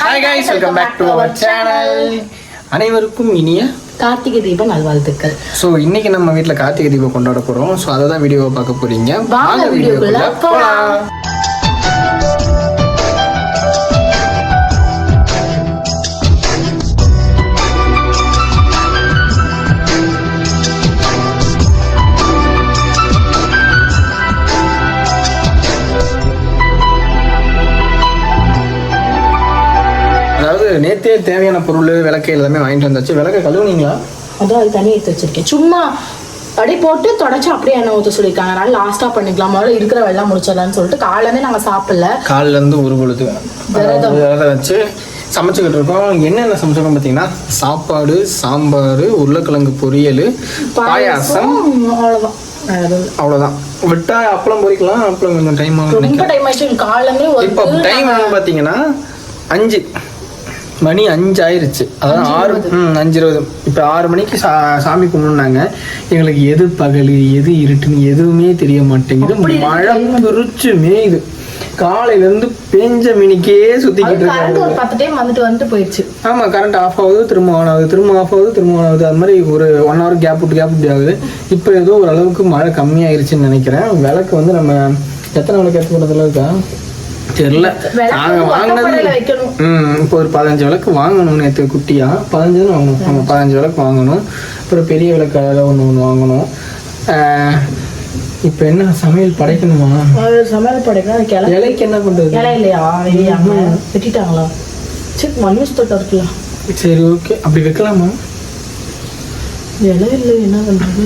Hi guys welcome back to our channel அனைவருக்கும் இனிய கார்த்திகை தீப நல்வாழ்த்துக்கள். ஸோ இன்னைக்கு நம்ம வீட்டில் கார்த்திகை தீபம் கொண்டாட போகிறோம் ஸோ அதை தான் வீடியோவை பார்க்க போறீங்க. வாங்க வீடியோக்குள்ள போலாம். நேத்தே தேவையான பொருள் விளக்கு எல்லாமே வாங்கிட்டு வந்தாச்சு. விளக்க கழுவுனீங்களா? அதான் அது தண்ணி எடுத்து வச்சிருக்கேன். சும்மா அப்படியே போட்டு தொடச்சு அப்படியே எண்ணெய் ஊற்ற சொல்லியிருக்காங்க. அதனால லாஸ்டா பண்ணிக்கலாம். முதல்ல இருக்கிற வெள்ளம் முடிச்சிடலாம்னு சொல்லிட்டு காலையிலேருந்தே நாங்க சாப்பிடல. காலில இருந்து ஒரு பொழுது. விரதம். வச்சு சமைச்சுக்கிட்டு இருக்கோம். என்னென்ன சமைச்சிருக்கோம் பார்த்தீங்கன்னா சாப்பாடு சாம்பார் உருளைக்கிழங்கு பொரியல் பாயாசம் இல்ல. அவ்வளோதான் விட்டா அப்பளம் பொரிக்கலாம் அப்பளம் கொஞ்சம் டைம் ஆகும் ரொம்ப டைம் ஆயிடுச்சு. காலையிலே இப்போ டைம் பார்த்தீங்கன்னா அஞ்சு. மணி அஞ்சு ஆயிருச்சு அதாவது ஆறு ம் அஞ்சு இருபது. இப்போ ஆறு மணிக்கு சா சாமி கும்பிடுனாங்க. எங்களுக்கு எது பகல் எது இருட்டுன்னு எதுவுமே தெரிய மாட்டேங்குது. மழை பிரிச்சு மேயுது. காலையில இருந்து பெஞ்ச மினிக்கே சுத்திக்கிட்டு கரண்ட் இருக்காங்க. ஒரு பத்து டைம் வந்துட்டு வந்துட்டு போயிடுச்சு ஆமா கரண்ட் ஆஃப் ஆகுது திரும்ப ஆன் ஆகுது திரும்ப ஆஃப் ஆகுது திரும்ப ஆன் ஆகுது. அது மாதிரி ஒரு ஒன் ஹவர் கேப் விட்டு கேப் விட்டு ஆகுது. இப்போ ஏதோ ஒரு அளவுக்கு மழை கம்மியாயிருச்சுன்னு நினைக்கிறேன். விளக்கு வந்து நம்ம எத்தனை விளக்கு போடுறதுல இருக்கா? தெரியல. விளக்கு நாங்க வாங்கினது ம் இப்போ ஒரு பதினஞ்சு விளக்கு வாங்கணும் நேற்று குட்டியா? பதினஞ்சு தான் வாங்கணும். ஆமாம் பதினஞ்சு விளக்கு வாங்கணும். அப்புறம் பெரிய விளக்கு அதில் ஒன்று ஒன்று வாங்கணும் இப்போ என்ன சமையல் படைக்கணுமா? சமையல் படைக்கலாம் கிளை இலைக்கு என்ன பண்ணுறது இலை இல்லையா வெட்டிட்டாங்களா? சரி மண்ணிஸ் தொட்டம் இருக்குல்ல சரி ஓகே. அப்படி வைக்கலாமா? இலை இல்லை என்ன பண்றது?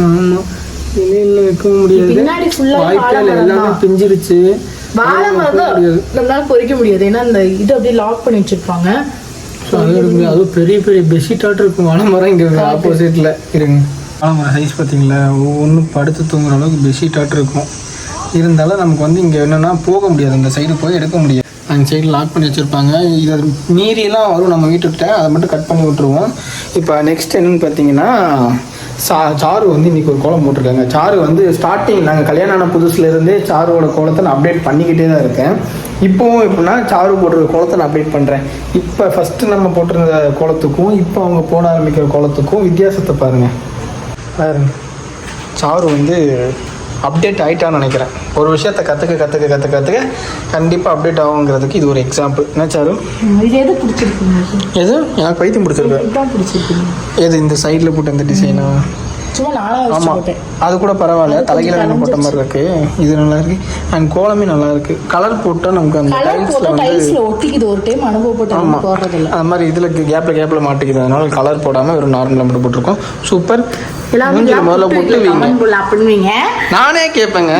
ஆமாம் இலையில் வைக்கவும் முடியாது. பின்னாடி ஃபுல்லா வாய்ப்பே இல்லை எல்லாமே பிஞ்சிருச்சு. வாழை மரம் தான் நம்மளால பொறிக்க முடியாது. ஏன்னா இந்த இது அப்படியே லாக் பண்ணி வச்சிருப்பாங்க. அதுவும் பெரிய பெரிய பெட்ஷீட்டாட்டும் இருக்கும். வாழை மரம் இங்கே ஆப்போசிட்டில் இருங்க. வாழை மரம் சைஸ் பார்த்தீங்களா? ஒவ்வொன்றும் படுத்து தூங்குற அளவுக்கு பெட்ஷீட்டாட்டும் இருக்கும். இருந்தாலும் நமக்கு வந்து இங்கே என்னென்னா போக முடியாது. அந்த சைடு போய் எடுக்க முடியாது. அந்த சைடு லாக் பண்ணி வச்சுருப்பாங்க. இதை மீறியெல்லாம் வரும் நம்ம வீட்டுக்கிட்ட. அதை மட்டும் கட் பண்ணி விட்ருவோம் இப்போ நெக்ஸ்ட் என்னன்னு பார்த்தீங்கன்னா சா சாரு வந்து இன்றைக்கி ஒரு கோலம் போட்டிருக்காங்க. சாரு வந்து ஸ்டார்டிங் நாங்கள் கல்யாணம் ஆன புதுசுலேருந்தே சாருவோட கோலத்தை நான் அப்டேட் பண்ணிக்கிட்டே தான் இருக்கேன். இப்போவும் எப்படின்னா சாரு போட்டிருக்க கோலத்தை நான் அப்டேட் பண்ணுறேன் இப்போ ஃபஸ்ட்டு நம்ம போட்டிருந்த கோலத்துக்கும் இப்போ அவங்க போட ஆரம்பிக்கிற கோலத்துக்கும் வித்தியாசத்தை பாருங்கள் பாருங்க. சாரு வந்து அப்டேட் ஆகிட்டான்னு நினைக்கிறேன். ஒரு விஷயத்த கற்றுக்க கற்றுக்க கற்றுக்க கற்றுக்க கண்டிப்பாக அப்டேட் ஆகுங்கிறதுக்கு இது ஒரு எக்ஸாம்பிள் என்ன சாரு? இது எது பிடிச்சிருக்குங்க எது? எனக்கு பைத்தியம் பிடிச்சிருக்கு. இதுதான் பிடிச்சிருக்குங்க எது இந்த சைடில் போட்ட இந்த டிசைனா ஆமாம் போட்டேன். அது கூட பரவாயில்ல. தலைகீழ வேணும் போட்ட மாதிரி இருக்கு. இது நல்லா இருக்கு. அண்ட் கோலமே நல்லா இருக்கு. கலர் போட்டால் நமக்கு அந்த கலர் டைல்ஸில் போட்டா வந்து டைல்ஸ்ல ஒட்டிக்குது. ஒரு டைம் அனுபவப்பட்டு ஆமாம் அது மாதிரி இதில் கேப்பில் கேப்பில் மாட்டிக்குது. அதனால கலர் போடாமல் வெறும் நார்மலாக மட்டும் போட்டிருக்கோம். சூப்பர் மூஞ்சில முதல்ல முட்டு வைங்க பண்ணுவீங்க? நானே கேட்பேங்க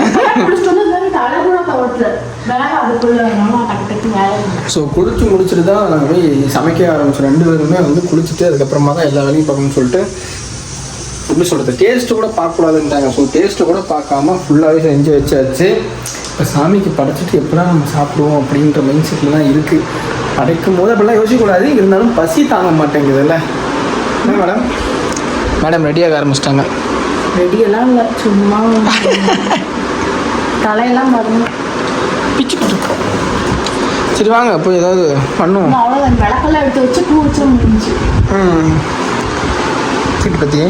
ஸோ குளிச்சு முடிச்சுட்டு தான் நாங்கள் போய் சமைக்க ஆரம்பிச்சோம் ரெண்டு பேருமே வந்து குளிச்சுட்டு அதுக்கப்புறமா தான் எல்லா வேலையும் பார்க்கணும்னு சொல்லிட்டு எப்படி சொல்கிறது டேஸ்ட்டு கூட பார்க்கக்கூடாதுன்ட்டாங்க ஸோ டேஸ்ட்டு கூட பார்க்காம ஃபுல்லாகவே செஞ்சு வச்சாச்சு. இப்போ சாமிக்கு படைச்சிட்டு எப்படா நம்ம சாப்பிடுவோம் அப்படின்ற மைண்ட் செட்டில் தான் இருக்குது படைக்கும் போது அப்படிலாம் யோசிக்கக்கூடாது. இருந்தாலும் பசி தாங்க மாட்டேங்குதுல்ல. என்ன மேடம் மேடம் ரெடியாக ஆரம்பிச்சிட்டாங்க. ரெடியெல்லாம் இல்லை. சும்மா தலையெல்லாம் வரணும் பிச்சுக்கிட்டு இருக்கோம் சரி வாங்க போய் ஏதாவது பண்ணுவோம். அவ்வளோதான் விளக்கெல்லாம் எடுத்து வச்சு பூ வச்சு முடிஞ்சு ம். சரி பற்றி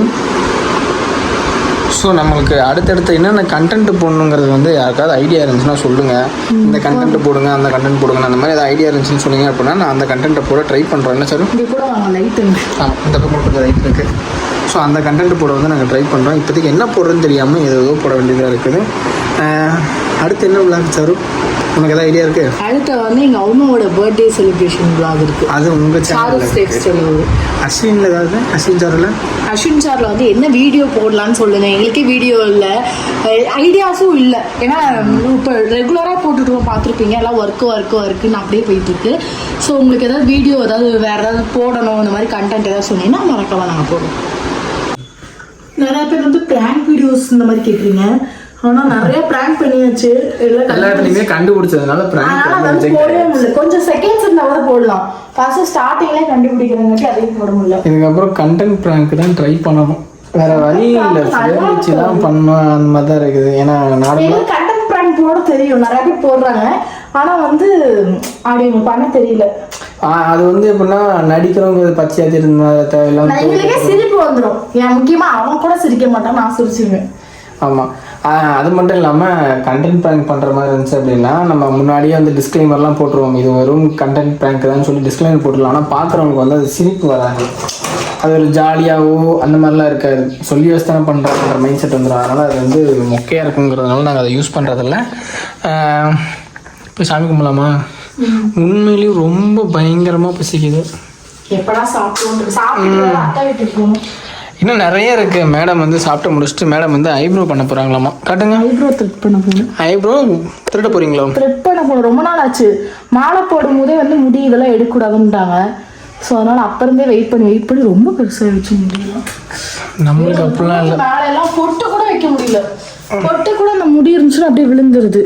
ஸோ நம்மளுக்கு அடுத்தடுத்து என்னென்ன கண்டென்ட் போடணுங்கிறது வந்து யாருக்காவது ஐடியா இருந்துச்சுன்னா சொல்லுங்கள் இந்த கண்டென்ட் போடுங்க அந்த கண்டென்ட் போடுங்க. அந்த மாதிரி ஏதாவது ஐடியா இருந்துச்சுன்னு சொன்னீங்க அப்படின்னா நான் அந்த கண்டென்ட்டை போட ட்ரை பண்ணுறேன் என்ன சார்? லைட் ஆமாம் இந்த பக்கம் கொஞ்சம் ரைட் இருக்குது ஸோ அந்த கண்டென்ட் போட வந்து நாங்கள் ட்ரை பண்ணுறோம் இப்போதைக்கு என்ன போடுறதுன்னு தெரியாமல் ஏதோ போட வேண்டியதாக இருக்குது. அடுத்து என்ன விளாக் சாரு? உனக்கு ஏதாவது ஐடியா இருக்குது அடுத்த வந்து எங்கள் அம்மாவோட பர்த்டே செலிப்ரேஷன் vlog இருக்கு. அது உங்கள் சாரு சேனல் அஸ்வினில் ஏதாவது? அஸ்வின் சாரில்? அஸ்வின் சார்ல வந்து என்ன வீடியோ போடலான்னு சொல்லுங்க. எங்களுக்கே வீடியோ இல்லை. ஐடியாஸும் இல்லை. ஏன்னா இப்போ ரெகுலராக போட்டுட்டு பார்த்துருப்பீங்க. எல்லாம் ஒர்க்கு ஒர்க்கு ஒர்க்குன்னு அப்படியே போயிட்டு இருக்கு ஸோ உங்களுக்கு ஏதாவது வீடியோ ஏதாவது வேற ஏதாவது போடணும். இந்த மாதிரி கண்டென்ட் ஏதாவது சொன்னீங்கன்னா மறக்காம நாங்கள் போடுவோம். நிறைய பேர் வந்து பிராங்க் வீடியோஸ் இந்த மாதிரி கேட்குறீங்க ஆனால் நிறைய பிராங்க் பண்ணியாச்சு. எல்லா இடத்துலையுமே கண்டுபிடிச்சதுனால அதனால பிராங்க் போடவே முடியல. கொஞ்சம் செகண்ட்ஸ் இருந்தால் போடலாம். ஃபர்ஸ்ட் ஸ்டார்டிங்லேயே கண்டுபிடிக்கிறங்காட்டி அதையும் போட முடியல. இதுக்கப்புறம் கண்டென்ட் ப்ராங்க் தான் ட்ரை பண்ணணும். வேற வழி இல்லை. வச்சு தான் பண்ணணும். அந்த மாதிரி தான் இருக்குது. ஏன்னா நார்மலாக கண்டென்ட் பிராங்க் போட தெரியும். நிறைய பேர் போடுறாங்க. ஆனா வந்து அப்படி பண்ண தெரியல. அது வந்து எப்படின்னா நடிக்கிறவங்க பச்சையா தெரியுமா தேவையில்லாம எங்களுக்கே சிரிப்பு வந்துடும் ஏன் முக்கியமா அவன் கூட சிரிக்க மாட்டான் நான் சிரிச்சிருவேன். ஆமாம் அது மட்டும் இல்லாமல் கண்டென்ட் ப்ராங்க் பண்ணுற மாதிரி இருந்துச்சு அப்படின்னா நம்ம முன்னாடியே வந்து டிஸ்க்ளைமர்லாம் போட்டுருவோம். இது வெறும் கண்டென்ட் ப்ராங்க் தான் சொல்லி டிஸ்க்ளைமர் போட்டுடலாம். ஆனால் பார்க்குறவங்களுக்கு வந்து அது சிரிப்பு வராது. அது ஒரு ஜாலியாகவோ அந்த மாதிரிலாம் இருக்காது. சொல்லி வச்சு தானே பண்ணுறாங்கிற மைண்ட் செட் வந்துடும் அதனால் அது வந்து மொக்கையாக இருக்குங்கிறதுனால நாங்கள் அதை யூஸ் பண்ணுறதில்ல இப்போ சாமி கும்பலாமா உண்மையிலேயும் ரொம்ப பயங்கரமாக பசிக்குது. எப்படா சாப்பிட்டு சாப்பிட்டு இன்னும் நிறைய இருக்குது மேடம் வந்து சாப்பிட்டு முடிச்சுட்டு மேடம் வந்து ஐப்ரோ பண்ண போகிறாங்களாமா காட்டுங்க. ஐப்ரோ த்ரெட் பண்ண போகணும் ஐப்ரோ திருட போகிறீங்களா த்ரெட் பண்ண போகணும் ரொம்ப நாள் ஆச்சு. மாலை போடும் போதே வந்து முடி இதெல்லாம் எடுக்கக்கூடாதுன்ட்டாங்க. ஸோ அதனால அப்ப இருந்தே வெயிட் பண்ணி வெயிட் பண்ணி ரொம்ப பெருசாகிடுச்சு முடியலாம் நம்மளுக்கு அப்படிலாம் இல்லை. மேலே எல்லாம் பொட்டு கூட வைக்க முடியல. பொட்டு கூட அந்த முடி இருந்துச்சுன்னா அப்படியே விழுந்துருது.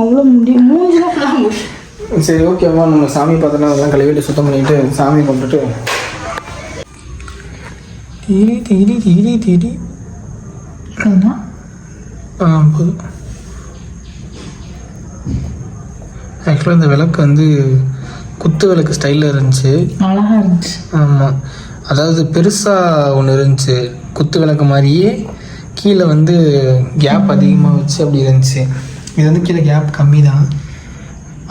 அவ்வளோ முடி மூஞ்சிலாம் சரி ஓகேவா நம்ம சாமி பார்த்தோன்னா அதெல்லாம் கழுவிட்டு சுத்தம் பண்ணிட்டு சாமி கும்பிட்டுட்டு தீடி தீடி தீடி அதுதான் ஆ போதும் ஆக்சுவலாக இந்த விளக்கு வந்து குத்து விளக்கு ஸ்டைலில் இருந்துச்சு. அழகா இருந்துச்சு. ஆமாம் அதாவது பெருசாக ஒன்று இருந்துச்சு. குத்து விளக்கு மாதிரியே கீழே வந்து கேப் அதிகமாக வச்சு அப்படி இருந்துச்சு. இது வந்து கீழே கேப் கம்மி தான்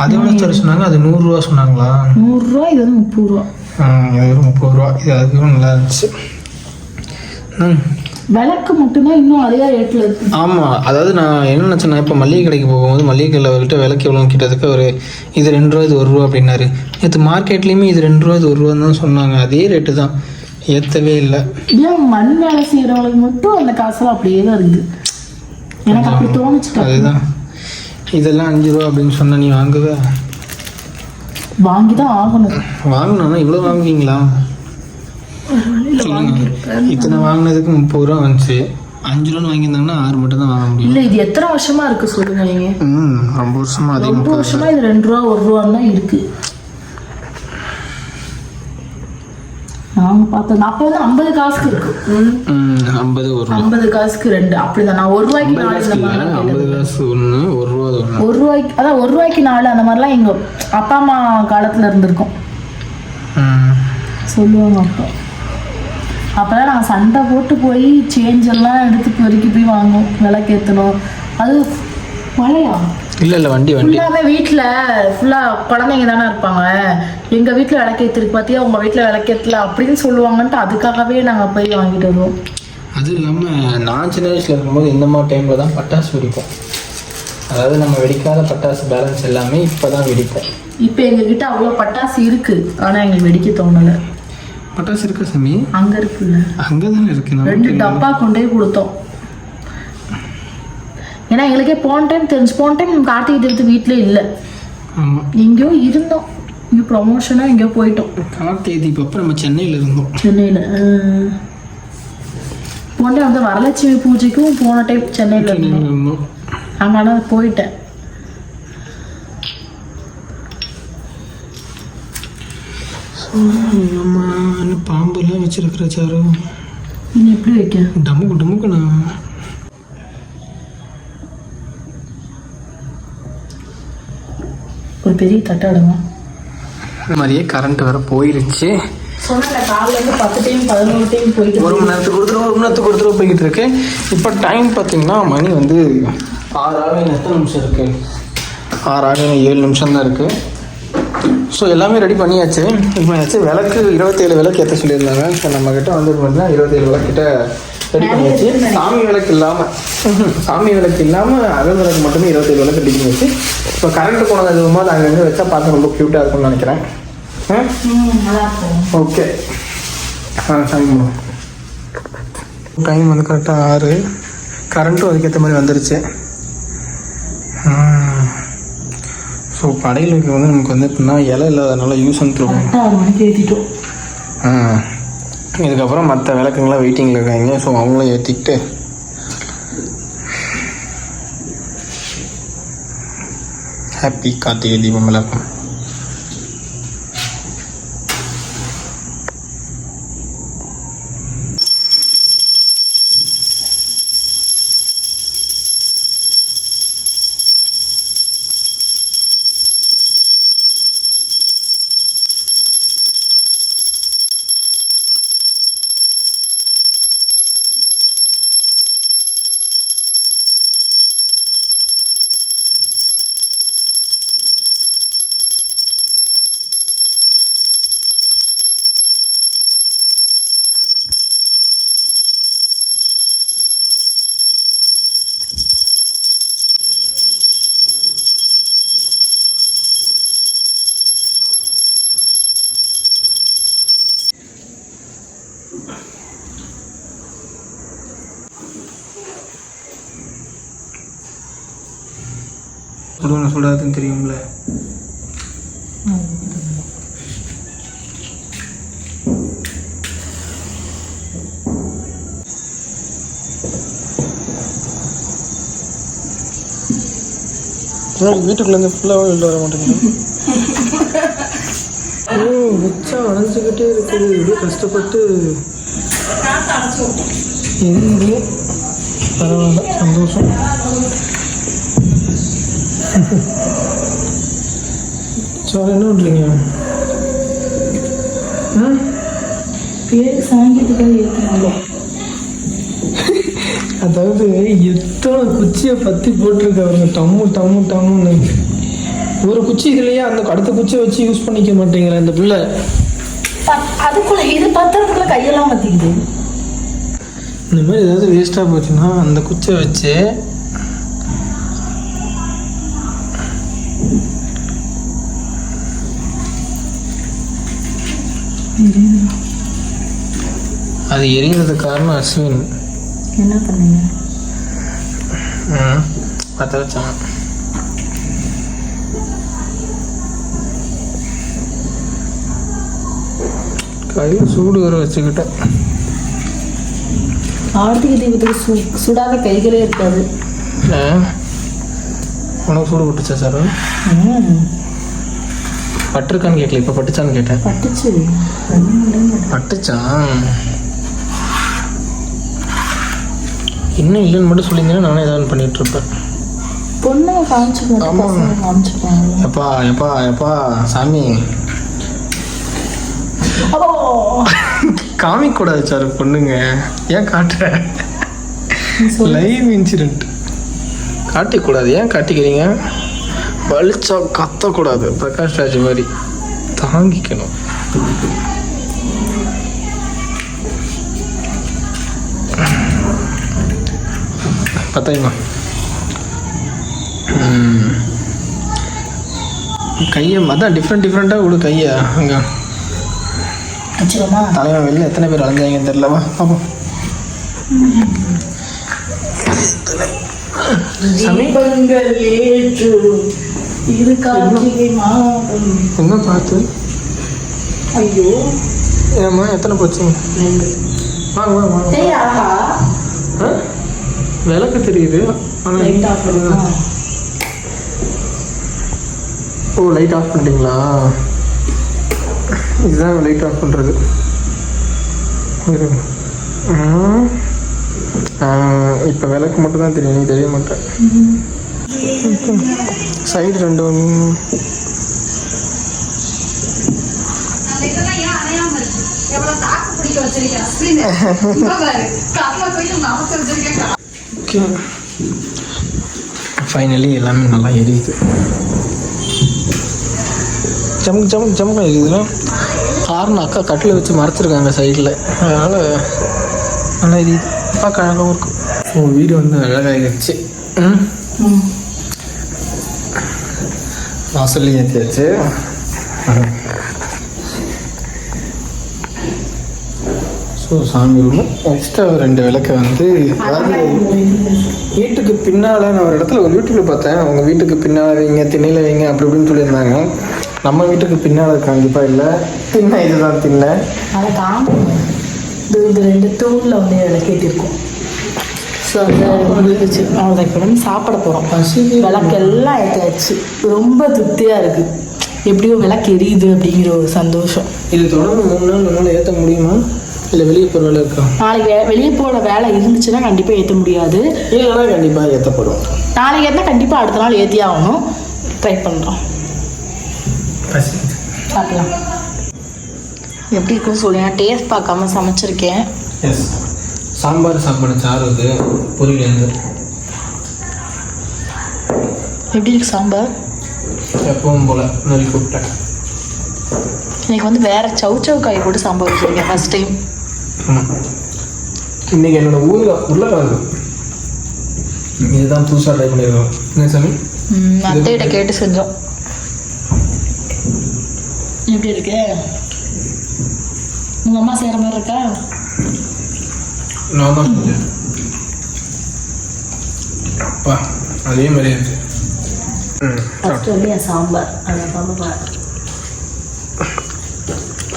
அது எவ்வளோ சொன்னாங்க அது நூறுரூவா சொன்னாங்களா? நூறுரூவா இது வந்து முப்பது ரூபா. இது ஒரு முப்பது ரூபா. இது அதுவும் நல்லா இருந்துச்சு. விளக்கு மட்டும்தான் இன்னும் அதே ரேட்டில் இருக்கு. ஆமாம் அதாவது நான் என்ன நினச்சேன்னா இப்போ மளிகை கடைக்கு போகும்போது மளிகை கடையில் அவர்கிட்ட விலைக்கு எவ்வளோன்னு கேட்டதுக்கு ஒரு இது ரெண்டு ரூபா இது ஒரு ரூபா அப்படின்னாரு. நேற்று மார்க்கெட்லேயுமே இது ரெண்டு ரூபா இது ஒரு ரூபான்னு தான் சொன்னாங்க. அதே ரேட்டு தான். ஏற்றவே இல்லை. ஏன் மண் வேலை செய்கிறவங்களுக்கு மட்டும் அந்த காசெல்லாம் அப்படியே தான் இருக்குது எனக்கு அப்படி தோணுச்சு அதுதான். இதெல்லாம் அஞ்சு ரூபா அப்படின்னு சொன்ன நீ வாங்குவ? வாங்கி தான் ஆகணும். வாங்கினா இவ்வளோ வாங்குவீங்களா? இத்தனை வாங்கினதுக்கு முப்பது ரூபா வந்துச்சு. அஞ்சு ரூபான்னு வாங்கியிருந்தாங்கன்னா ஆறு மட்டும் தான் வாங்க முடியும். இல்லை இது எத்தனை வருஷமா இருக்கு சொல்லுங்க நீங்க? ம் ரொம்ப வருஷமா ரொம்ப அதிகமாக வருஷமா இது ரெண்டு ரூபா ஒரு ரூபான்னு தான் இருக்கு. நாங்க பார்த்தோம். அப்போ வந்து ஐம்பது காசுக்கு இருக்கு. ஐம்பது ஒரு ரூபா. ஐம்பது காசுக்கு ரெண்டு. அப்படிதான். நான் ஒரு ரூபாய்க்கு நாலு. ஐம்பது காசு ஒன்று ஒரு ரூபா அது ஒரு ரூபாய்க்கு அதான் ஒரு ரூபாய்க்கு நாலு அந்த மாதிரிலாம் எங்க அப்பா அம்மா காலத்துல இருந்திருக்கோம். சொல்லுவாங்க அப்போ. அப்போதான் நாங்கள் சண்டை போட்டு போய் சேஞ்ச் எல்லாம் எடுத்து பெருக்கி போய் வாங்குவோம். விளக்கேற்றணும் அது மழையா? இல்லை இல்லை வண்டி வண்டி. ஃபுல்லாகவே வீட்டில் ஃபுல்லாக குழந்தைங்க தானே இருப்பாங்க. எங்கள் வீட்டில் விளக்கேற்றிருக்கு பார்த்தியா உங்கள் வீட்டில் விளக்கேற்றல அப்படின்னு சொல்லுவாங்கன்ட்டு அதுக்காகவே நாங்கள் போய் வாங்கிட்டு வருவோம். அது இல்லாமல் நான் சின்ன வயசில் இருக்கும்போது இந்த மாதிரி டைமில் தான் பட்டாசு வெடிப்போம். அதாவது நம்ம வெடிக்காத பட்டாசு பேலன்ஸ் எல்லாமே இப்போ தான் வெடிப்போம். இப்போ எங்ககிட்ட அவ்வளோ பட்டாசு இருக்குது ஆனால் எங்களுக்கு வெடிக்க தோணலை. பட்டாசு இருக்கா சாமி? அங்கே இருக்குல்ல. அங்கே தானே இருக்கு ரெண்டு டப்பா கொண்டே கொடுத்தோம். ஏன்னா எங்களுக்கே போன டைம் தெரிஞ்சு போன டைம் கார்த்திகை தீபத்து வீட்டிலே இல்லை. ஆமாம் எங்கேயோ இருந்தோம். இங்கே ப்ரொமோஷனாக எங்கேயோ போயிட்டோம். கார்த்திகை தீபப்போ நம்ம சென்னையில் இருந்தோம். சென்னையில் போன டைம் வந்து வரலட்சுமி பூஜைக்கும் போன டைம் சென்னையில் இருந்தோம் சென்னையில் இருந்தோம். அங்கே ஆனால் போயிட்டேன். என்ன பாம்பெல்லாம் வச்சிருக்கிற சாரு. நீ எப்படி வைக்க? டமுக்கு டமுக்கு நான் ஒரு பெரிய தட்டாடுங்க இந்த மாதிரியே கரண்ட் வேற போயிருச்சு. சொன்ன காலைல இருந்து பத்து டைம் பதினோரு டைம் போயிட்டு ஒரு மணி நேரத்துக்கு ஒரு தடவை ஒரு மணி நேரத்துக்கு தடவை போய்கிட்டு இருக்கு. இப்போ டைம் பார்த்தீங்கன்னா மணி வந்து ஆறு ஆக எத்தனை நிமிஷம் இருக்கு? ஆறு ஆக ஏழு நிமிஷம் தான் இருக்கு. ஸோ எல்லாமே ரெடி பண்ணியாச்சு. இப்போ ஆச்சு விளக்கு இருபத்தேழு விளக்கு ஏற்ற சொல்லியிருந்தாங்க. ஸோ நம்ம கிட்ட வந்து பார்த்தீங்கன்னா இருபத்தேழு விளக்கிட்ட ரெடி பண்ணியாச்சு. சாமி விளக்கு இல்லாமல் சாமி விளக்கு இல்லாமல் அகல் விளக்கு மட்டுமே இருபத்தேழு விளக்கு ரெடி பண்ணியாச்சு. இப்போ கரண்ட் போனது எதுவுமோ நாங்கள் வந்து வச்சா பார்க்க ரொம்ப க்யூட்டாக இருக்கும்னு நினைக்கிறேன். ஓகே ஆ சாமி டைம் வந்து கரெக்டாக ஆறு. கரண்ட்டும் அதுக்கேற்ற மாதிரி வந்துருச்சு. ஸோ படையலுக்கு வந்து நமக்கு வந்து எப்படின்னா இலை இல்லாதனால யூஸ் அண்ட் த்ரூ ஏற்றிட்டோம் இதுக்கப்புறம் மற்ற விளக்குங்களாம் வெயிட்டிங்கில் இருக்காங்க. ஸோ அவங்களும் ஏற்றிக்கிட்டு ஹாப்பி கார்த்திகை தீபம் விளக்கம். கஷ்டப்படாதுன்னு தெரியும்ல? வீட்டுக்குள்ளேருந்து ஃபுல்லாக வெளில வர மாட்டேங்குது. ஓ வச்சா வளைஞ்சிக்கிட்டே இருக்குது. இப்படியே கஷ்டப்பட்டு எரியுது பரவாயில்ல சந்தோஷம். சார் என்ன பண்ணுறீங்க ஆ? பேருக்கு சாங்கியத்துக்காக ஏற்றுனாங்க அதாவது எத்தனை குச்சியை பற்றி போட்டிருக்காங்க டம்மு டம்மு டம்முன்னு. ஒரு குச்சி இதுலையே அந்த அடுத்த குச்சியை வச்சு யூஸ் பண்ணிக்க மாட்டேங்கிற இந்த பிள்ளை. அதுக்குள்ள இது பத்திரத்துக்குள்ள கையெல்லாம் மாத்திக்குது. இந்த மாதிரி ஏதாவது வேஸ்ட்டாக போச்சுன்னா அந்த குச்சியை வச்சு அது எரியறதுக்கு காரணம் அஸ்வின். என்ன பண்ணீங்க? பற்ற வச்சான் கையில் சூடு வர வச்சுக்கிட்டேன். ஆர்த்திக தீபத்துக்கு சு சுடாத கைகளே இருக்காது? உனக்கு சூடு பட்டுச்சா சார்? பட்டிருக்கான்னு கேட்கல இப்போ பட்டுச்சான்னு கேட்டேன். பட்டுச்சு. பட்டுச்சா? இன்னும் இல்லைன்னு மட்டும் சொல்லியிருந்தீங்கன்னா நானே ஏதாவது பண்ணிட்டு இருப்பேன். பொண்ணுங்க எப்பா எப்பா எப்பா சாமி. காமிக்க கூடாது சார் பொண்ணுங்க. ஏன் காட்டுற? லைவ் இன்சிடென்ட் காட்டிக்கூடாது. ஏன் காட்டிக்கிறீங்க? வலிச்சா கத்தக்கூடாது. பிரகாஷ் ராஜ் மாதிரி தாங்கிக்கணும். பத்தாயிமா கையை அதான் டிஃப்ரெண்ட் டிஃப்ரெண்ட்டாக விடு கையை. அங்கே. வச்சுக்கோமா தலைவன் வெளில எத்தனை பேர் அலைஞ்சாங்கன்னு தெரியலவா பாப்போம் சாமி இது கார்த்திகை மாதம் என்ன பார்த்து? ஐயோ. ஏம்மா எத்தனை போச்சு? ரெண்டு. வாங்க வாங்க வாங்க டேய் ஆஹா. ஆ? விளக்கு தெரியுது. ஆனா லைட் ஆஃப் பண்ணுமா ஓ லைட் ஆஃப் பண்ணிட்டீங்களா? இதுதான் லைட் ஆஃப் பண்ணுறது இப்போ விளக்கு மட்டும் தான் தெரியும். நீ தெரிய மாட்டேன். சைடு ரெண்டு. ஓகே. ஃபைனலி எல்லாமே நல்லா எரியுது. ஜம்க் ஜம்க் ஜம்க் எரியுதுல. காரணம் அக்கா கட்டில் வச்சு மறைச்சிருக்காங்க சைடில். அதனால் நல்லா எரியுது. பார்க்க அழகாகவும் இருக்கும். ஸோ வீடு வந்து அழகாகிடுச்சு ம். வாசல்லையும் ஏற்றியாச்சு ஸோ சாமி ரூம் எக்ஸ்ட்ரா ரெண்டு விளக்க வந்து அதாவது வீட்டுக்கு பின்னால் நான் ஒரு இடத்துல ஒரு யூடியூப்ல பார்த்தேன். அவங்க வீட்டுக்கு பின்னால் வைங்க திண்ணையில் வைங்க அப்படி இப்படின்னு சொல்லியிருந்தாங்க. நம்ம வீட்டுக்கு பின்னால் கண்டிப்பாக இல்லை. திண்ணை இதுதான் திண்ணை. அதை காமிக்கணும் இது ரெண்டு தூணில் வந்து விளக்கேற்றிருக்கோம். ஸோ அந்த முடிஞ்சிச்சு அவ்வளோதான் இப்போ நம்ம சாப்பிட போகிறோம் விளக்கெல்லாம் ஏற்றாச்சு ரொம்ப திருப்தியாக இருக்குது எப்படியோ விளக்கு எரியுது அப்படிங்கிற ஒரு சந்தோஷம். இது தொடர்ந்து மூணு நாள் நம்மளால் ஏற்ற முடியுமா? இல்லை வெளியே போகிற வேலை இருக்கா? நாளைக்கு வெளியே போகிற வேலை இருந்துச்சுன்னா கண்டிப்பாக ஏற்ற முடியாது. இல்லைன்னா கண்டிப்பாக ஏற்றப்படும் நாளைக்கு ஏற்றினா கண்டிப்பாக அடுத்த நாள் ஏற்றி ஆகணும். ட்ரை பண்ணுறோம் சாப்பிடலாம் எப்படி இருக்குன்னு சொல்லுங்க. டேஸ்ட் பார்க்காம சமைச்சிருக்கேன். எஸ் சாம்பார் சாப்பாடு சாறு இது பொரியலேருந்து எப்படி இருக்கு சாம்பார்? எப்பவும் போல் நெல் கூப்பிட்டேன் இன்னைக்கு வந்து வேற சவு சவு காய் போட்டு சாம்பார் வச்சிருக்கேன் ஃபர்ஸ்ட் டைம் இன்னைக்கு என்னோட ஊரில் உருளைக்கிழங்கு. இதுதான் புதுசாக ட்ரை பண்ணியிருக்கோம் என்ன சாமி? அத்தைகிட்ட கேட்டு செஞ்சோம். எப்படி இருக்கு? உங்க அம்மா செய்யற மாதிரி இருக்கா? தான் செஞ்சேன் அப்பா அதே மாதிரி இருந்துச்சு ம் ஃபர்ஸ்ட் வந்து என் சாம்பார். அதை சாம்பார்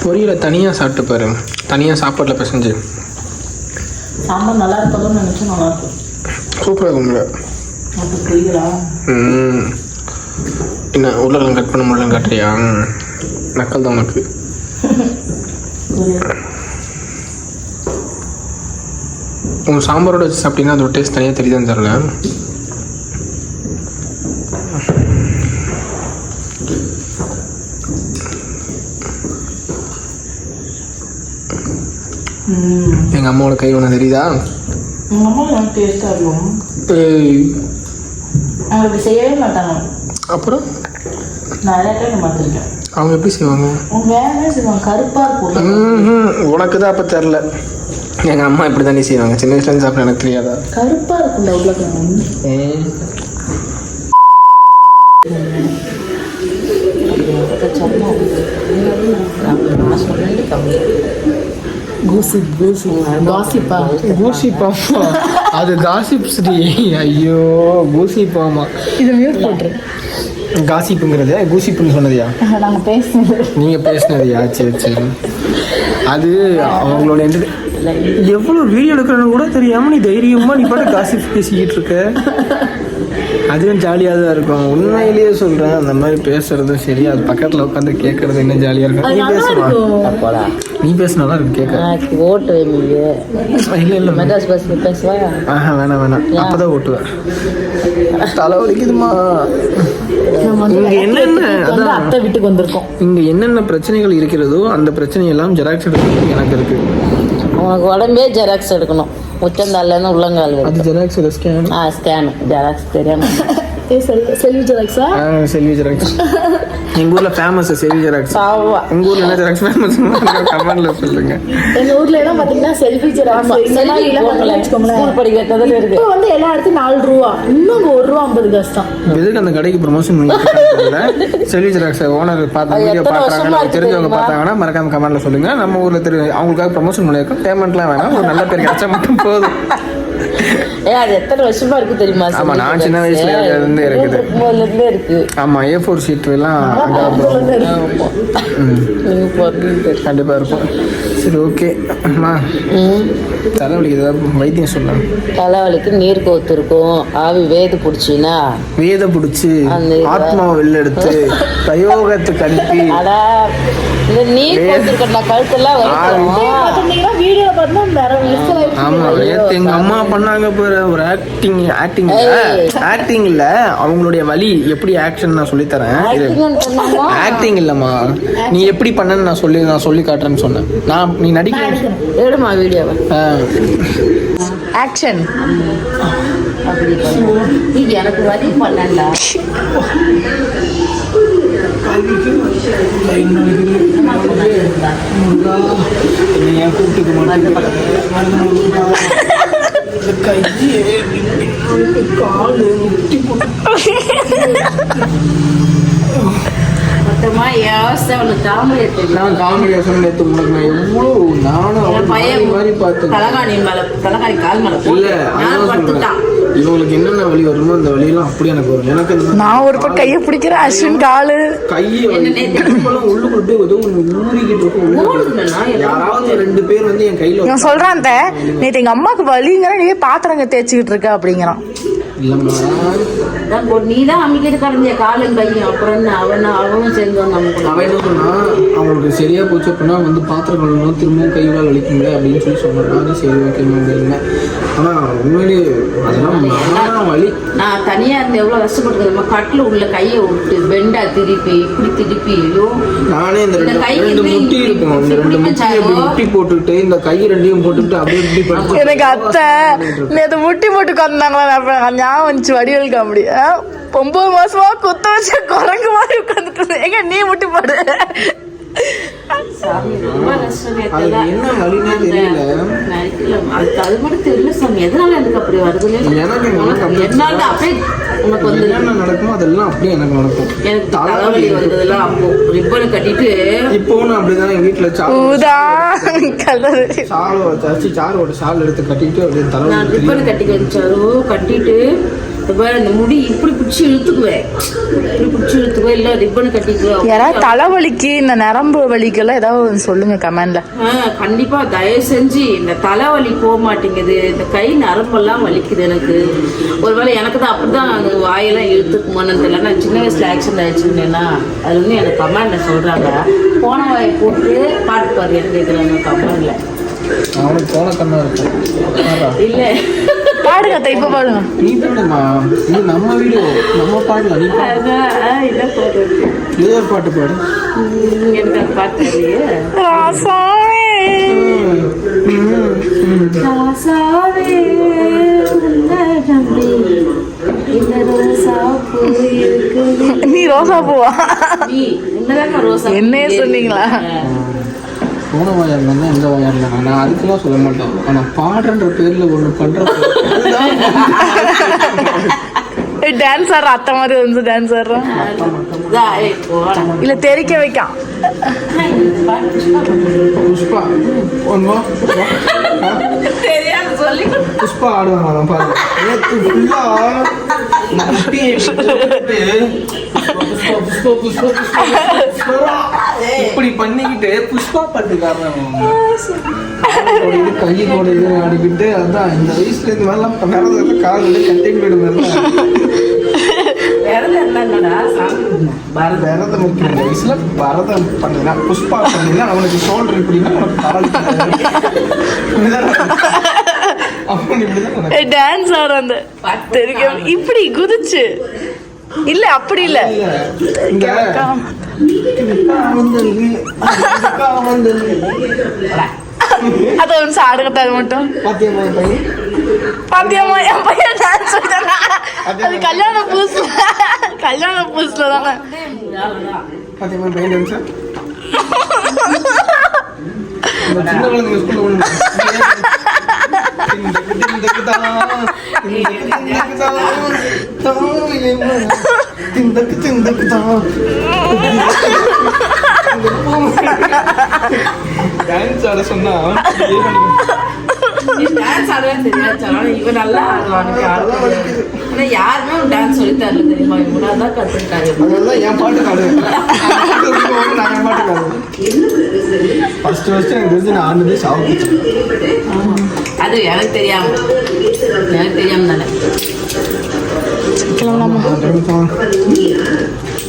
பொரியலை தனியாக சாப்பிட்டு பாரு. தனியாக சாப்பாட்டில் பிசைஞ்சு. சாம்பார் நல்லா இருக்கணும்னு நினச்சா நல்லா இருக்கும். சூப்பராக இருக்கும்ல அப்போ புரியுதா? ம். என்ன உருளைக்கிழங்கு கட் பண்ண முடியலன்னு காட்டுறியா. நக்கல் தான் உனக்கு. உங்கள் சாம்பாரோட வச்சு சாப்பிட்டீங்கன்னா அதோட டேஸ்ட் தனியாக தெரியுதான்னு தெரில எங்கள் அம்மாவோட கை ஒன்று தெரியுதா? செய்யவே மாட்டாங்க. அப்புறம்? அவங்க எப்படி செய்வாங்க. உனக்கு தான் அப்போ தெரில எங்கள் அம்மா இப்படி தானே செய்வாங்க. சின்ன வயசுலேருந்து சாப்பிட எனக்கு தெரியாதா? கருப்பாக இருக்கும்ல உருளைக்கிழங்கு. ஏன் கூசிப் கூசிப் காசிப்பா கூசிப்பா அது காசிப் ஸ்ரீ. ஐயோ கூசிப்பாமா இதை மியூட் காசிப்புங்கிறது கூசிப்புன்னு சொன்னதியா? நாங்கள் பேசுனது. நீங்கள் பேசினதியா? சரி சரி. அது அவங்களோட என்டர் எவ்வளோ வீடியோ எடுக்கிறன்னு கூட தெரியாமல் நீ தைரியமாக நீ பாட்டு காசிப் பேசிக்கிட்டு இருக்க. அதுவும் ஜாலியாக தான் இருக்கும். உண்மையிலேயே சொல்கிறேன் அந்த மாதிரி பேசுறதும் சரி அது பக்கத்தில் உட்காந்து கேட்கறது இன்னும் ஜாலியாக இருக்கும். நீ போடா நீ பேசினா தான் இருக்கும் கேட்க ஓட்டு இல்லை இல்லை. மெட்ராஸ் பஸ் பேசுவா? ஆஹா வேணாம் வேணாம். அப்பதான் ஓட்டுவேன். தலை வலிக்குதுமா? இங்க என்னென்ன? அதான். அத்தை வீட்டுக்கு வந்திருக்கோம். இங்க என்னென்ன பிரச்சனைகள் இருக்கிறதோ அந்த பிரச்சனை எல்லாம் ஜெராக்ஸ் எடுக்கிறது எனக்கு இருக்கு. உனக்கு உடம்பே ஜெராக்ஸ் எடுக்கணும் உச்சந்தாலேருந்து உள்ளங்கால் அது வரைக்கும் ஜெராக்ஸ் ஸ்கேன் ஆ ஸ்கேனு ஜெராக்ஸ் தெரியாம ஏ செல்வி செல்வி ஜெராக்ஸா? செல்வி ஜெராக்ஸ். எங்க ஊர்ல ஃபேமஸ் செல்வி ஜெராக்ஸ். சாவா உங்க ஊர்ல என்ன ஜெராக்ஸ் ஃபேமஸ் கமெண்ட்ல சொல்லுங்க. எங்க ஊர்ல எல்லாம் பாத்தீங்கன்னா செல்ஃபி ஜெராக்ஸ் இந்த மாதிரி எல்லாம் பாத்தீங்கன்னா வச்சுக்கோங்களேன். ஸ்கூல் படிக்க வைக்கிறதுல இருக்கு. இப்போ வந்து எல்லா இடத்துலையும் நாலு ரூபா இன்னும் அங்க ஒரு ரூபா ஐம்பது காசு தான். எதுக்கு அந்த கடைக்கு ப்ரொமோஷன் செல்வி ஜெராக்ஸ் ஓனர் பார்த்து வீடியோ இருக்கு தெரிஞ்சவங்க தெரியுமா? பார்த்தாங்கன்னா மறக்காம கமெண்ட்ல சொல்லுங்க. நம்ம ஊர்ல தெரி அவங்களுக்காக ப்ரொமோஷன் பண்ணியிருக்கோம். பேமெண்ட்லாம் வேணாம். ஒரு நல்ல பேர் கிடைச்சா மட்டும் போதும். ஏ அது எத்தனை வருஷமா இருக்கு தெரியுமா ஆமா, நான் சின்ன வயசுல? இருந்தே இருக்குது. போதுல இருந்தே இருக்கு. ஆமா ஏ ஃபோர் ஷீட் எல்லாம் கண்டிப்பா இருக்கும். சரி ஓகே அம்மா தலைவலி ஏதாவது வைத்தியம் சொல்லலாம் தலைவலிக்கு நீர் கோத்து இருக்கும். ஆவி வேது பிடிச்சின்னா? வேத பிடிச்சி ஆத்மாவை வெளில எடுத்து பிரயோகத்துக்கு அனுப்பி அடா இந்த நீர் கோத்து கழுத்தெல்லாம் வீடியோ பார்த்தா வேற ஆமா நேத்து எங்க அம்மா பண்ணாங்க பாரு ஒரு ஆக்டிங் ஆக்டிங். ஆக்டிங் இல்ல அவங்களுடைய வழி எப்படி ஆக்ஷன் நான் சொல்லி தரேன்? ஆக்டிங் இல்லம்மா. நீ எப்படி பண்ணன்னு நான் சொல்லி நான் சொல்லி காட்டுறேன்னு சொன்னேன். நான் நீ நடிக்க எடுமா வீடியோவை ஆக்ஷன் எனக்கு வழி பண்ணண்டா காலு, மேல தலகாணி கால் மேல இல்ல இவங்களுக்கு என்னென்ன வழி வருமோ அந்த வழியெல்லாம் அப்படி எனக்கு வரும். எனக்கு நான் ஒரு பக்கம் கையை பிடிக்கிறேன் அஸ்வின் காலு. கையை உள்ளுக்குள்ள அப்படியே ஏதோ ஊறிக்கிட்டு இருக்கும். யாராவது ரெண்டு பேர் வந்து என் கையில நான் சொல்றேன் அந்த நேற்று எங்க அம்மாவுக்கு வலிங்கிற நீ பாத்திரங்க தேய்ச்சிக்கிட்டு இருக்க அப்படிங்கிறான். இல்லம்மா. அதான் நீ தான் அமைக்கிட்டு கடந்த காலும் கையும் அப்புறம் என்ன? அவன் அவனும் சேர்ந்து வந்து நமக்கு அவன் என்ன சொன்னா அவங்களுக்கு சரியா போச்சு அப்படின்னா வந்து பாத்திரம் கழுவணும் திரும்பவும் கையில வலிக்குங்க அப்படின்னு சொல்லி நானும் சரி ஓகே அப்படின்னு. ஆனா உண்மையிலேயே அதெல்லாம் வலி. நான் தனியா இருந்து எவ்வளவு கஷ்டப்பட்டு கட்டில உள்ள கையை விட்டு பெண்டா திருப்பி இப்படி திருப்பி ஐயோ. நானே இந்த ரெண்டு முட்டி இருக்கும். இந்த ரெண்டு முட்டி முட்டி போட்டுட்டு இந்த கை ரெண்டையும் போட்டுட்டு அப்படியே இப்படி எனக்கு அத்தை நேற்று முட்டி போட்டு உட்காந்துருந்தாங்களா ஞாபகம் வந்துச்சு வடிவேல் காமெடி ஒன்பது மாசமா குத்த வச்ச குரங்கு மாதிரி உட்காந்துட்டு இருந்தேன் எங்க நீ முட்டி போடு. என்ன தெரியல. நைட்ல அது மட்டும் தெரியல சாமி. எதனால எனக்கு அப்படி அப்படி என்னால அப்படியே உனக்கு வந்து என்னென்ன நடக்குமோ அதெல்லாம் அப்படியே எனக்கு நடக்கும். எனக்கு தலைவலி வந்ததெல்லாம் அப்போ ரிப்பனை கட்டிட்டு இப்போவும் நான் அப்படிதான் எங்க வீட்டுல கலரு. சாலோ வச்சு சாரோட சால் எடுத்து கட்டிட்டு அப்படியே நான் தலைவலி ரிப்பன் கட்டி வச்சாரோ கட்டிட்டு இந்த முடி இப்படி பிடிச்சி இழுத்துக்குவேன் இப்படி பிடிச்சி இழுத்துக்குவேன் இல்லை ரிப்பன் கட்டிக்குவேன் யாராவது தலைவலிக்கு இந்த நரம்பு வலிக்கெல்லாம் ஏதாவது சொல்லுங்க கமெண்ட்ல. கண்டிப்பா தயவு செஞ்சு இந்த தலைவலி போக மாட்டேங்குது. இந்த கை நரம்பெல்லாம் வலிக்குது எனக்கு. ஒருவேளை எனக்கு தான் அப்படிதான் அது வாயெல்லாம் இழுத்துக்குமான்னு தெரியல. நான் சின்ன வயசுல ஆக்சிடென்ட் ஆயிடுச்சுன்னா அது வந்து எனக்கு கமெண்ட்ல சொல்றாங்க. போன வாயை போட்டு பாட்டு பாருன்னு கேட்குறாங்க கமெண்ட்ல. அவனுக்கு போன கண்ணா இருக்கும். இல்ல. பாடுங்க அத்தை, இப்ப பாடுங்க. நீ பாடுமா? இது நம்ம வீடியோ நம்ம பாடலாம் நீ ஏதோ ஒரு பாட்டு பாடு. எனக்கு பாட்டு. ராசாவே. ராசாவே, இந்த. நீ ரோசா பூவா? நீ உன்னதாங்க ரோசா என்னையே சொன்னீங்களா? போன வாயார் வந்து எந்த வாயார் நான் அதுக்கெல்லாம் சொல்ல மாட்டேன். ஆனால் பாடுறன்ற பேர்ல ஒன்று பண்ற டான்ஸ் ஆடுற அத்தை மாதிரி வந்து டான்ஸ் ஆடுறான் இதா, ஏய், போடா. இல்ல தெறிக்க வைக்கான் புஷ்பா ஒன்றுமா தெரியாது சொல்லி புஷ்பா ஆடுவாங்க நான் பாருங்க நேற்று ஃபுல்லா நான் இப்படியே போட்டுட்டு, புஷ்பா, புஷ்பா, புஷ்பா, புஷ்பா, புஷ்பா, இப்படி பண்ணிக்கிட்டு புஷ்பா பாட்டுக்காரன் இது கை கூட இது ஆடிக்கிட்டு அதான் இந்த வயசுல இந்த மாதிரிலாம் பண்ணுறது காலில் கட்டிங் விடும் விரதம் என்னடா? சாமி பாரத விரதம் இருக்கிற வயசுல பரதம் பண்ணுனா புஷ்பா பண்ணினா அவனுக்கு ஷோல்டர் இப்படின்னா உனக்கு பரவாயில்ல அவன் இப்படிதான் உனக்கு டான்ஸ் ஆடுற அந்த இப்படி குதிச்சு. இல்ல அப்படி இல்ல. இந்த காவந்தல் காவந்தல் அத மட்டும் பாத்தியம்மா என் பையன் டான்ஸ் ஆடுறானா அது கல்யாண புதுசுல கல்யாண புதுசுல தானே பாத்தியம்மா பையன் டான்ஸ் இந்த திண்டக்கு திண்டக்கு தான் டான்ஸ் ஆட சொன்னா டான்ஸ் ஆடவே தெரியாது ஆனா இவன் நல்லா ஆடுவானுக்கு ஆடுவான் ஆனா யாருமே டான்ஸ் சொல்லி தரல தெரியுமா? இவனா தான் கத்துக்கிட்டாரு. அதெல்லாம் என் பாட்டு பாடு நான் என் பாட்டு பாடு ஃபர்ஸ்ட் ஃபர்ஸ்ட் எனக்கு தெரிஞ்சு நான் ஆனது சாப்பிட்டு அது எனக்கு தெரியாம. எனக்கு தெரியாம தானே.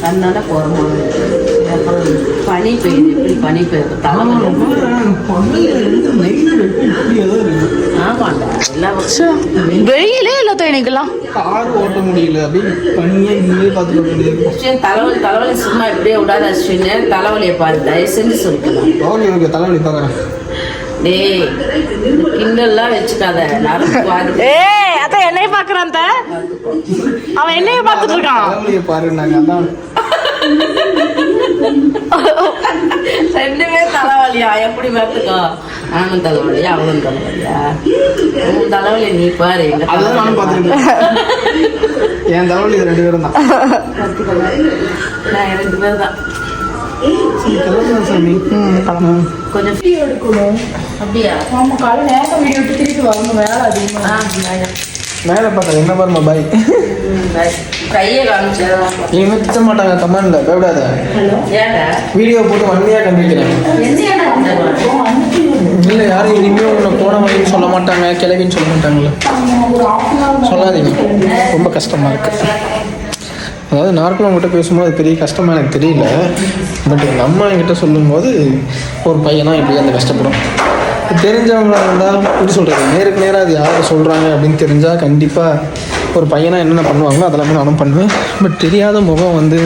அதனால போறோம்? அப்புறம் பனி பெய்யுது. எப்படி பனி பெய்யுது? ஆமாண்டா எல்லா வெயிலே இல்ல இன்னைக்கெல்லாம் கார் ஓட்ட முடியல. அப்படியே பனியே முடியாது அஸ்வின் தலைவலி தலைவலி சும்மா இப்படியே விடாத அஸ்வின். தலைவலியை பாரு தயவு செஞ்சு சொல்லிக்கலாம். ஓகே ஓகே தலைவலி பார்க்குறேன் டேய் கிண்டல்லாம் வச்சுக்காத. ஏய் அத்த என்னைய பாக்குறான். அவன் என்னைய பாத்துட்டு இருக்கான். பாரு நாங்கள் அதான். ரெண்டுமே தலைவலியா? எப்படி பார்த்துக்கோ? நானும் தலைவலியா அவனும் தலைவலியா? உன் தலைவலி நீ பாரு எங்க என் தலைவலி ரெண்டு பேரும் தான். நான் ரெண்டு பேர் தான். கிளம்புறேன் சாமி கொஞ்சம் வீடியோ எடுக்கணும் அப்படியா ஆமா காலை நேரம் வீடியோ விட்டு திருப்பி வரணும் வேலை அதிகமாக வேலை பார்க்குறேன் என்ன பாருமா பாய் கையை காமிச்சதான் இனிமேல் திட்ட மாட்டாங்க கமெண்ட்ல பயப்படாத வீடியோ போட்டு வன்மையாக கண்டிக்கிறேன் இல்லை யாரும் இனிமேல் உன்னை போன வழின்னு சொல்ல மாட்டாங்க கிளவின்னு சொல்ல மாட்டாங்களே சொல்லாதீங்க ரொம்ப கஷ்டமாக இருக்குது அதாவது நார்மலாக அவங்ககிட்ட பேசும்போது அது பெரிய கஷ்டமாக எனக்கு தெரியல. பட் எங்கள் அம்மா என்கிட்ட சொல்லும்போது ஒரு பையனாக இப்படி அந்த கஷ்டப்படும். தெரிஞ்சவங்களாக இருந்தால் எப்படி சொல்கிறது நேருக்கு நேராக அது யார் சொல்கிறாங்க அப்படின்னு தெரிஞ்சால் கண்டிப்பாக ஒரு பையனாக என்னென்ன பண்ணுவாங்களோ அதெல்லாமே நானும் பண்ணுவேன். பட் தெரியாத முகம் வந்து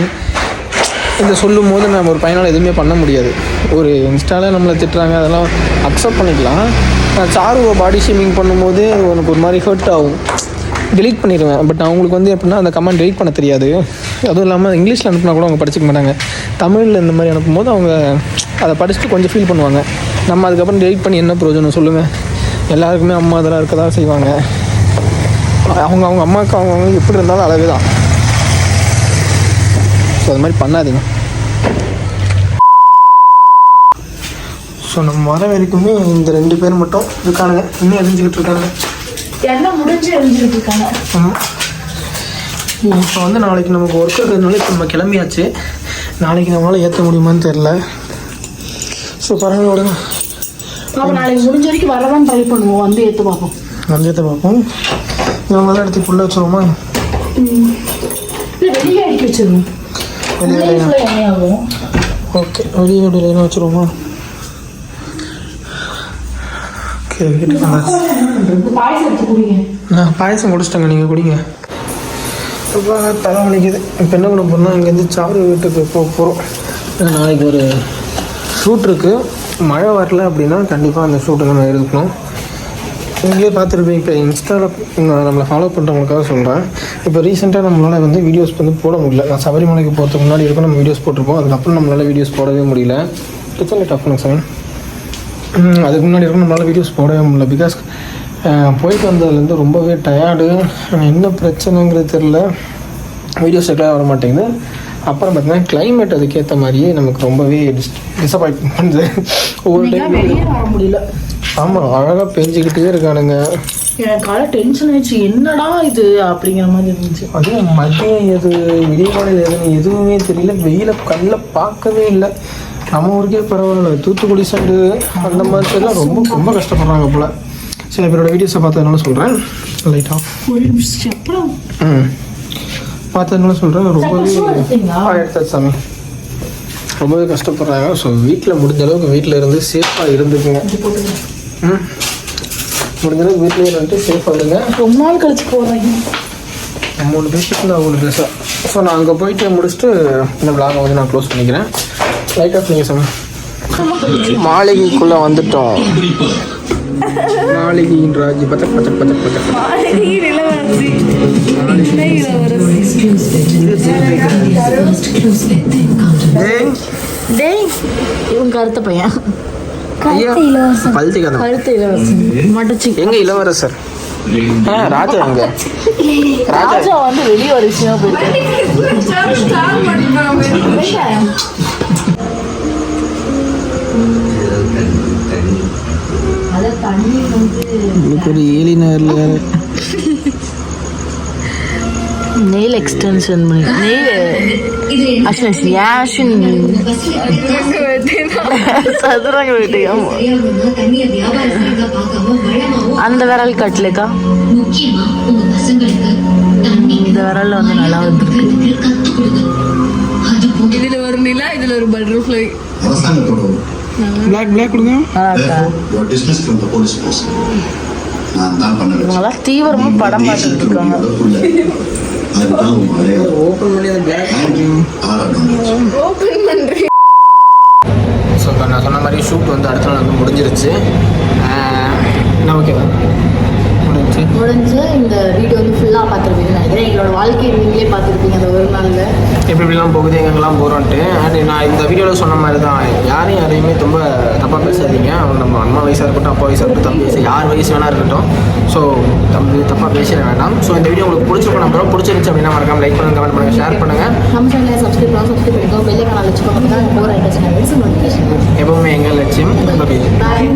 இதை சொல்லும் போது நம்ம ஒரு பையனால் எதுவுமே பண்ண முடியாது. ஒரு இன்ஸ்டாவில் நம்மளை திட்டுறாங்க அதெல்லாம் அக்செப்ட் பண்ணிக்கலாம். நான் சாருவை பாடி ஷேமிங் பண்ணும்போது உனக்கு ஒரு மாதிரி ஹர்ட் ஆகும். Delete பண்ணிடுவேன். பட் அவங்களுக்கு வந்து எப்படின்னா அந்த கமெண்ட் டெலிட் பண்ண தெரியாது. அதுவும் இல்லாமல் இங்கிலீஷில் அனுப்புனா கூட அவங்க படிச்சிக்க மாட்டாங்க. தமிழில் இந்த மாதிரி அனுப்பும்போது அவங்க அதை படிச்சுட்டு கொஞ்சம் ஃபீல் பண்ணுவாங்க. நம்ம அதுக்கப்புறம் டெலிட் பண்ணி என்ன பிரயோஜனம் சொல்லுங்கள் எல்லாருக்குமே அம்மா இதெல்லாம் இருக்க தான் செய்வாங்க. அவங்க அவங்க அம்மாவுக்கு அவங்கவுங்க அவங்க எப்படி இருந்தாலும் அளவு தான் ஸோ அது மாதிரி பண்ணாதீங்க. ஸோ நம்ம வர வரைக்குமே இந்த ரெண்டு பேர் மட்டும் இருக்கானுங்க. இன்னும் எரிஞ்சுக்கிட்டு இருக்காங்க எல்லாம் முடிஞ்சு எழுதிட்டு இருக்காங்க இப்போ வந்து நாளைக்கு நமக்கு ஒர்க் இருக்கிறதுனால இப்போ நம்ம கிளம்பியாச்சு. நாளைக்கு நம்மளால் ஏற்ற முடியுமான்னு தெரில ஸோ பரவாயில்ல விடுங்க அப்போ நாளைக்கு முடிஞ்ச வரைக்கும் வரதான் ட்ரை பண்ணுவோம். வந்து ஏற்று பார்ப்போம். வந்து ஏற்ற பார்ப்போம். நம்ம தான் எடுத்து ஃபுல்லாக வச்சுருவோமா? இல்லை வெளியே அடிக்க வச்சிருவோம். ஓகே வெளியே வெளியே வச்சுருவோமா? ஓகே வீட்டுக்கு வந்தாச்சு பாயசம் எடுத்து குடிங்க. நான் பாயசம் குடிச்சிட்டேங்க நீங்கள் குடிங்க. இப்போ தலைவலிக்குது இப்போ என்ன பண்ண போகிறோம்னா இங்கேருந்து சாரு வீட்டுக்கு போக போகிறோம் நாளைக்கு ஒரு ஷூட் இருக்குது மழை வரல அப்படின்னா கண்டிப்பாக அந்த ஷூட்டை நம்ம எடுக்கணும். நீங்களே பார்த்துருப்பீங்க. இப்போ இன்ஸ்டாவில் நம்மளை ஃபாலோ பண்ணுறவங்களுக்காக சொல்கிறேன் இப்போ ரீசெண்டாக நம்மளால் வந்து வீடியோஸ் வந்து போட முடியல. நான் சபரிமலைக்கு போகிறதுக்கு முன்னாடி இருக்கும் நம்ம வீடியோஸ் போட்டிருப்போம். அதுக்கப்புறம் நம்மளால் வீடியோஸ் போடவே முடியல. கிச்சனில் டஃப் பண்ணுங்க சார் அதுக்கு முன்னாடி இருக்கும் நம்மளால் வீடியோஸ் போடவே முடியல. பிகாஸ் போயிட்டு வந்ததுலேருந்து ரொம்பவே டயர்டு என்ன பிரச்சனைங்கிறது தெரில வீடியோஸ் ரெகுலராக வர மாட்டேங்குது. அப்புறம் பார்த்தீங்கன்னா கிளைமேட் அதுக்கேற்ற மாதிரியே நமக்கு ரொம்பவே டிஸ் டிசப்பாயிண்ட் பண்ணுது ஒவ்வொரு டைம் வர முடியல. ஆமாம் அழகாக பெஞ்சிக்கிட்டே இருக்கானுங்க. எனக்கு காலை டென்ஷன் ஆயிடுச்சு. என்னடா இது அப்படிங்கிற மாதிரி இருந்துச்சு. அதுவும் மதியம் எது விடியகாலையில் எதுன்னு எதுவுமே தெரியல. வெயில கண்ணில் பார்க்கவே இல்லை. நம்ம ஊருக்கே பரவாயில்ல. தூத்துக்குடி சைடு அந்த மாதிரி ரொம்ப ரொம்ப கஷ்டப்படுறாங்க போல். சில பேரோட வீடியோஸை பார்த்ததுனால சொல்கிறேன் லைட்டாக ம். பார்த்ததுனால சொல்கிறேன் ரொம்பவே எடுத்தாச்சு சாமி. ரொம்பவே கஷ்டப்படுறாங்க. ஸோ வீட்டில் முடிஞ்ச அளவுக்கு வீட்டில் இருந்து சேஃபாக இருந்துக்குங்க. ம். முடிஞ்ச அளவுக்கு வீட்டிலே இருந்துட்டு சேஃபாக இருங்க. ரொம்ப நாள் கழிச்சு போடுறீங்க மூணு பேசிட்டு நான் மூணு பேச. ஸோ நான் அங்கே போயிட்டு முடிச்சுட்டு இந்த விளாகை வந்து நான் க்ளோஸ் பண்ணிக்கிறேன். லைட்டாக நீங்கள் சாமி. மாளிகைக்குள்ளே வந்துட்டோம். மாளிகையின் ராஜி பச்சக் பச்சக் பச்சக் பச்சக் ஏய், டேய். இவன் கருத்த பையன். கருத்த இலவசம் மடிச்சு. எங்க இளவரசர்? ஆ ராஜா எங்க? ராஜா. ராஜா வந்து வெளியே ஒரு விஷயம் போயிட்டு. உங்களுக்கு ஒரு வேறு நெயில் எக்ஸ்டென்ஷன் பண்ணி நெயில் அஸ்வின் யாஷின் சதுரங்க வீட்டு ஆமா. தண்ணிய வியாபாரத்துக்கு பார்க்காம வளமாவும் அந்த விரல் தண்ணி இந்த விரல்ல வந்து நல்லா வந்துருக்கு. இதுல ஒரு நிலா இதுல ஒரு பட்டர்ஃப்ளை அரசாங்கத்தோட பிளாக் பிளாக் கொடுங்க. அக்கா. You are dismissed from the police force. நான் தான் பண்ண வச்சேன். இவங்கெல்லாம் தீவிரமா படம் பார்த்துட்டு இருக்காங்க ஸோ இப்போ நான் சொன்ன மாதிரி ஷூட் வந்து அடுத்த நாள் வந்து முடிஞ்சிருச்சு. நான் ஓகேவா முடிஞ்சு இந்த வீடியோ வந்து ஃபுல்லாக பார்த்துருப்பீங்கன்னு நினைக்கிறேன். எங்களோட வாழ்க்கையை நீங்களே பார்த்துருப்பீங்க அந்த ஒரு நாளில். எப்படி இப்படிலாம் போகுது எங்கெங்கெல்லாம் போகிறோன்ட்டு அண்ட் நான் இந்த வீடியோவில் சொன்ன மாதிரி தான் யாரையும் யாரையுமே ரொம்ப தப்பாக பேசாதீங்க. அவங்க நம்ம அம்மா வயசாக இருக்கட்டும் அப்பா வயசாக இருக்கட்டும் தம்பி வயசு யார் வயசு வேணா இருக்கட்டும். ஸோ தம்பி தப்பாக பேசிட வேண்டாம். ஸோ இந்த வீடியோ உங்களுக்கு பிடிச்சிருக்கும் நம்புறோம். பிடிச்சிருந்துச்சு அப்படின்னா மறக்காம லைக் பண்ணுங்க கமெண்ட் பண்ணுங்க ஷேர் பண்ணுங்க. நம்ம சேனலை சப்ஸ்கிரைப் பண்ணலாம் சப்ஸ்கிரைப் பண்ணிக்கோ. பெல்லை கனால் வச்சுக்கோங்க போகிற ஐட்டஸ் எப்பவுமே எங்கள் லட்சியம். பாய்